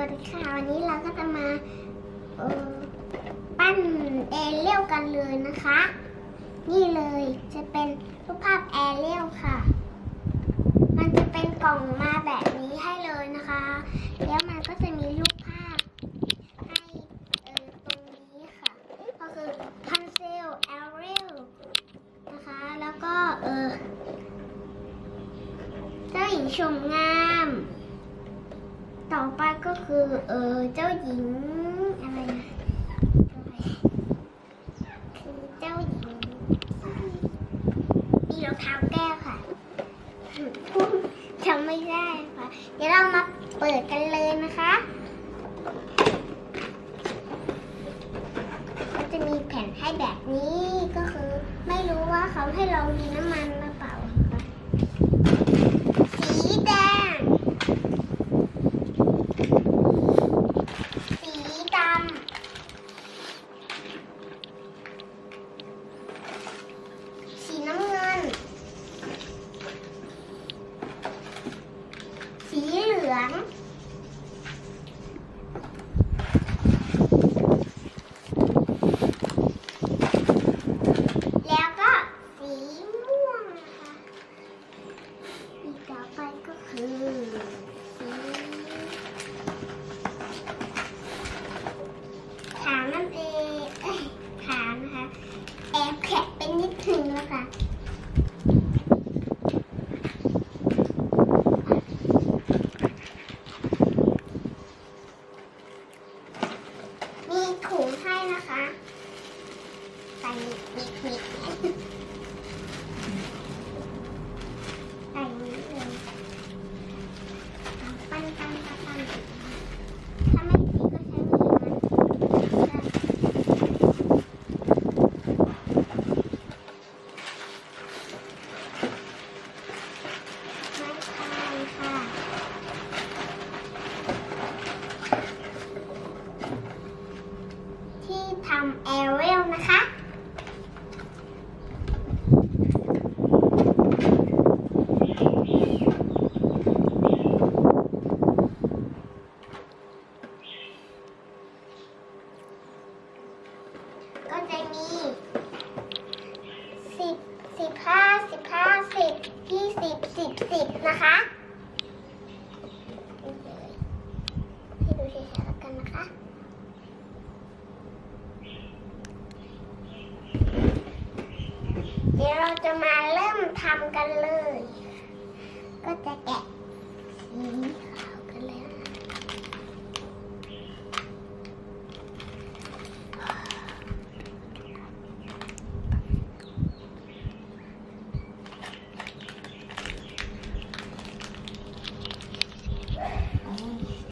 วัสดีค่ะวันนี้เราก็จะมาปั้นแอรเรียลกันเลยนะคะ นี่เลยจะเป็นรูปภาพแอรเรียลค่ะ มันจะเป็นกล่องมาแบบนี้ให้เลยนะคะ แล้วมันก็จะมีรูปภาพให้เออตรงนี้ค่ะ ก็คือพันเซลแอรเรียลนะคะ แล้วก็เออเจ้าหญิงชมงามต่อไปก็ คือเออเจ้าหญิงอะไรนะคือเจ้าหญิงมีรองเท้าแก้วค่ะจำไม่ได้ค่ะ เดี๋ยวเรามาเปิดกันเลยนะคะก็จะมีแผ่นให้แบบนี้ก็คือ ไม่รู้ว่าเขาให้เรามีน้ำมันหรือเปล่านะคะสีแดง สีดำ สีน้ำเงิน สีเหลือ ง แล้วก็สีม่วงนะคะอีกต่อไปก็คือสีขาวนั่นเองเอ้ยขาวนะคะ แอบแขะเป็นนิดนึงแล้วค่ะ มีถุง ให้นะคะใส่นิดนิดนิดใส่นิดเลยปั้นปั้นปั้นปั้นถ้าไม่ดีก็ใช้มือมัน ไม่ใช่ค่ะ ที่ทำแอเรียลนะคะ ก็ จะมีสิบสิบห้าสิบห้าสิบยี่สิบสิบสิบนะคะให้ดูเฉยๆแล้วกันนะคะเดี๋ยวเราจะมาเริ่มทำกันเลย ก็จะแกะสี